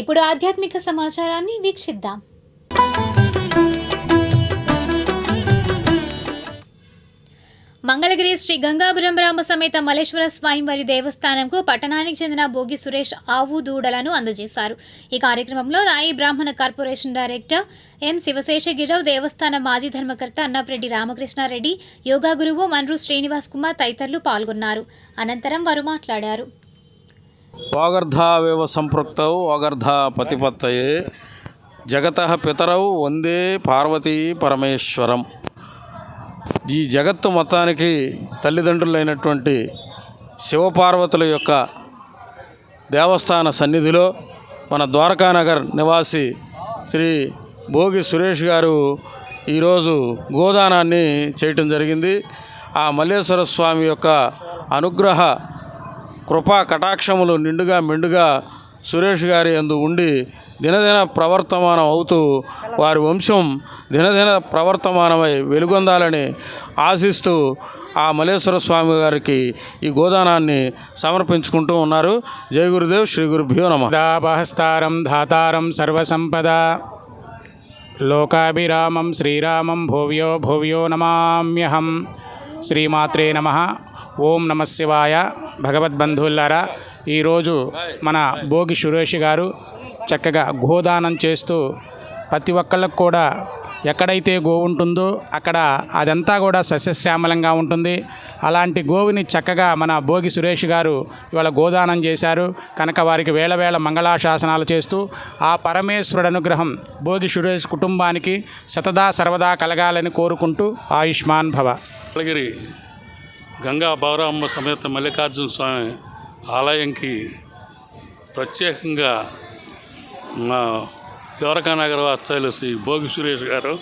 ఇప్పుడు ఆధ్యాత్మిక సమాచారాన్ని వీక్షిద్దాం. మంగళగిరి శ్రీ గంగాపురం రామ సమేత మలేశ్వర స్వామివారి దేవస్థానంకు పట్టణానికి చెందిన భోగి సురేష్ ఆవు దూడలను అందజేశారు. ఈ కార్యక్రమంలో నాయి బ్రాహ్మణ కార్పొరేషన్ డైరెక్టర్ ఎం శివశేషగిరిరావు దేవస్థాన మాజీ ధర్మకర్త అన్నప్రెడ్డి రామకృష్ణారెడ్డి యోగా గురువు మన్రు శ్రీనివాస్ కుమార్ తదితరులు పాల్గొన్నారు. అనంతరం వారు మాట్లాడారు. ఓగర్ధావేవ సంపృక్తౌ ఓగర్ధ పతిపత్తయే జగత పితరౌ వందే పార్వతీ పరమేశ్వరం. ఈ జగత్తు మొత్తానికి తల్లిదండ్రులైనటువంటి శివపార్వతుల యొక్క దేవస్థాన సన్నిధిలో మన ద్వారకానగర్ నివాసి శ్రీ భోగి సురేష్ గారు ఈరోజు గోదానాన్ని చేయటం జరిగింది. ఆ మల్లేశ్వర స్వామి యొక్క అనుగ్రహ కృపా కటాక్షములు నిండుగా మెండుగా సురేష్ గారి అందు ఉండి దినదిన ప్రవర్తమానం అవుతూ వారి వంశం దినదిన ప్రవర్తమానమై వెలుగొందాలని ఆశిస్తూ ఆ మల్లేశ్వర స్వామి గారికి ఈ గోదానాన్ని సమర్పించుకుంటూ ఉన్నారు. జయ గురుదేవ్ శ్రీ గురుభ్యో నమ. దాపహస్తారం ధాతారం సర్వసంపద. లోకాభిరామం శ్రీరామం భూవ్యో భూవ్యో నమామ్యహం. శ్రీమాత్రే నమ. ఓం నమ శివాయ భగవద్బంధువులారా ఈరోజు మన భోగి సురేష్ గారు చక్కగా గోదానం చేస్తూ ప్రతి ఒక్కళ్ళకు కూడా ఎక్కడైతే గోవు ఉంటుందో అక్కడ అదంతా కూడా సస్యశ్యామలంగా ఉంటుంది. అలాంటి గోవుని చక్కగా మన భోగి సురేష్ గారు ఇవాళ గోదానం చేశారు. కనుక వారికి వేళ వేళ మంగళాశాసనాలు చేస్తూ ఆ పరమేశ్వరుడు అనుగ్రహం భోగి సురేష్ కుటుంబానికి సతదా సర్వదా కలగాలని కోరుకుంటూ ఆయుష్మాన్ భవ. గంగా బౌరమ్మ సమేత మల్లికార్జున స్వామి ఆలయంకి ప్రత్యేకంగా మా ద్వారకానగర్ వాస్తవ్యులు శ్రీ భోగి సురేష్ గారు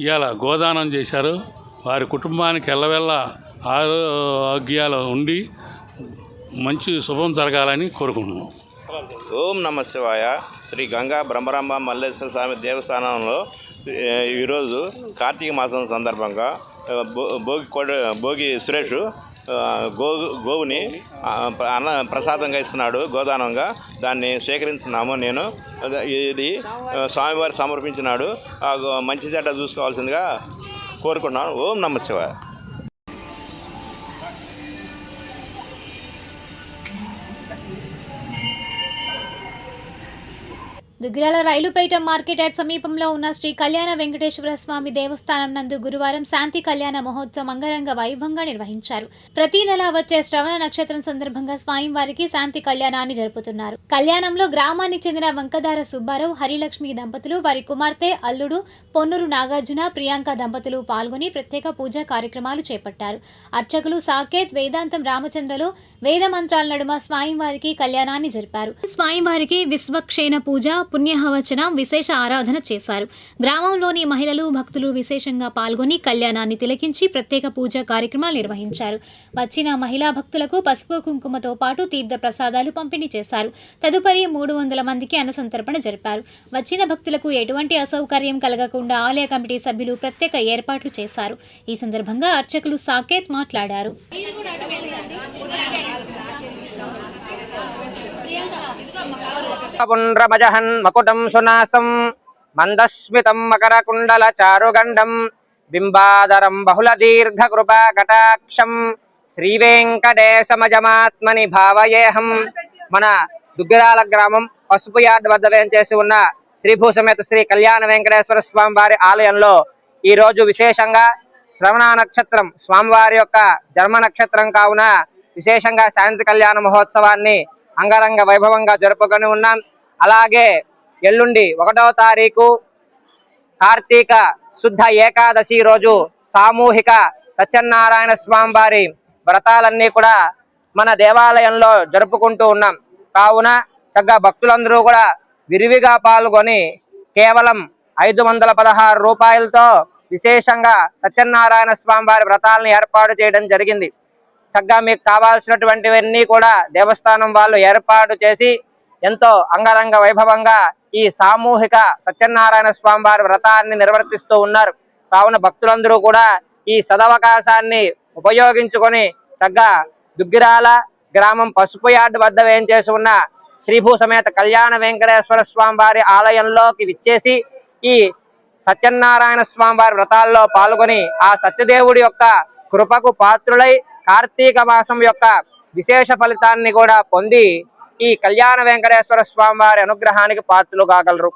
ఇవాళ గోదానం చేశారు. వారి కుటుంబానికి ఎల్లవెల్ల ఆరోగ్యాలు ఉండి మంచి శుభం జరగాలని కోరుకుంటున్నాం. ఓం నమ శివాయ. శ్రీ గంగా బ్రహ్మరాంబ మల్లేశ్వర స్వామి దేవస్థానంలో ఈరోజు కార్తీక మాసం సందర్భంగా భోగి కొడ భోగి సురేష్ గో గోవుని అన్న ప్రసాదంగా ఇస్తున్నాడు గోదానంగా. దాన్ని స్వీకరించున్నాము నేను. ఇది స్వామివారు సమర్పించినాడు. ఆ గో- మంచి చెడ్డ చూసుకోవాల్సిందిగా కోరుకున్నాను ఓం నమ శివాయ. దుగ్గిరాల రైలుపేట మార్కెట్ యార్డ్ సమీపంలో ఉన్న శ్రీ కళ్యాణ వెంకటేశ్వర స్వామి దేవస్థానం నందు గురువారం శాంతి కళ్యాణ మహోత్సవం అంగరంగ వైభవంగా నిర్వహించారు. ప్రతి నెల వచ్చే శ్రవణ నక్షత్రం సందర్భంగా స్వామివారికి శాంతి కళ్యాణాన్ని జరుపుతున్నారు. కళ్యాణంలో గ్రామానికి చెందిన వంకదార సుబ్బారావు హరిలక్ష్మి దంపతులు వారి కుమార్తె అల్లుడు పొన్నూరు నాగార్జున ప్రియాంక దంపతులు పాల్గొని ప్రత్యేక పూజా కార్యక్రమాలు చేపట్టారు. అర్చకులు సాకేత్ వేదాంతం రామచంద్రలు వేద మంత్రాల నడుమ స్వామివారికి కళ్యాణాన్ని జరిపారు. స్వామివారికి విశ్వక్షేణ పూజ పుణ్యహవచన విశేష ఆరాధన చేశారు. గ్రామంలోని మహిళలు భక్తులు విశేషంగా పాల్గొని కళ్యాణాన్ని తిలకించి ప్రత్యేక పూజా కార్యక్రమాలు నిర్వహించారు. వచ్చిన మహిళా భక్తులకు పసుపు కుంకుమతో పాటు తీర్థ ప్రసాదాలు పంపిణీ చేశారు. తదుపరి మూడు వందల మందికి అన్నసంతర్పణ జరిపారు. వచ్చిన భక్తులకు ఎటువంటి అసౌకర్యం కలగకుండా ఆలయ కమిటీ సభ్యులు ప్రత్యేక ఏర్పాట్లు చేశారు. ఈ సందర్భంగా అర్చకులు సాకేత్ మాట్లాడారు. పుండ్రమజహన్ మకుటం సునాసం మందస్మితం మకరకుండల చారుగండం బింబాదరం బహుళ దీర్ఘ కృపా కటాక్షం శ్రీవేంకటేశమజమాత్మని భావయేహం. మన దుగ్గిరాల గ్రామం పసుపు యార్డ్ వద్ద వేంచేసి ఉన్న శ్రీభూసమేత శ్రీ కళ్యాణ వెంకటేశ్వర స్వామి వారి ఆలయంలో ఈ రోజు విశేషంగా శ్రవణ నక్షత్రం స్వామివారి యొక్క జన్మ నక్షత్రం కావున విశేషంగా శాంతి కళ్యాణ మహోత్సవాన్ని అంగరంగ వైభవంగా జరుపుకొని ఉన్నాం. అలాగే ఎల్లుండి ఒకటవ తారీఖు కార్తీక శుద్ధ ఏకాదశి రోజు సామూహిక సత్యనారాయణ స్వామి వారి వ్రతాలన్నీ కూడా మన దేవాలయంలో జరుపుకుంటూ ఉన్నాం. కావున చక్కగా భక్తులందరూ కూడా విరివిగా పాల్గొని కేవలం ఐదు వందల పదహారు రూపాయలతో విశేషంగా సత్యనారాయణ స్వామి వారి వ్రతాలను ఏర్పాటు చేయడం జరిగింది. చక్కగా మీకు కావాల్సినటువంటివన్నీ కూడా దేవస్థానం వాళ్ళు ఏర్పాటు చేసి ఎంతో అంగరంగ వైభవంగా ఈ సామూహిక సత్యనారాయణ స్వామి వారి వ్రతాన్ని నిర్వర్తిస్తూ ఉన్నారు. కావున భక్తులందరూ కూడా ఈ సదవకాశాన్ని ఉపయోగించుకొని తగ్గ దుగ్గిరాల గ్రామం పసుపు యార్డు వద్ద వేయించేసి ఉన్న శ్రీభూ సమేత కళ్యాణ వెంకటేశ్వర స్వామి వారి ఆలయంలోకి విచ్చేసి ఈ సత్యనారాయణ స్వామి వారి వ్రతాల్లో పాల్గొని ఆ సత్యదేవుడి యొక్క కృపకు పాత్రులై కార్తీక మాసం యొక్క విశేష ఫలితాన్ని కూడా పొంది ఈ కళ్యాణ వెంకటేశ్వర స్వామి వారి అనుగ్రహానికి పాత్రలు కాగలరు.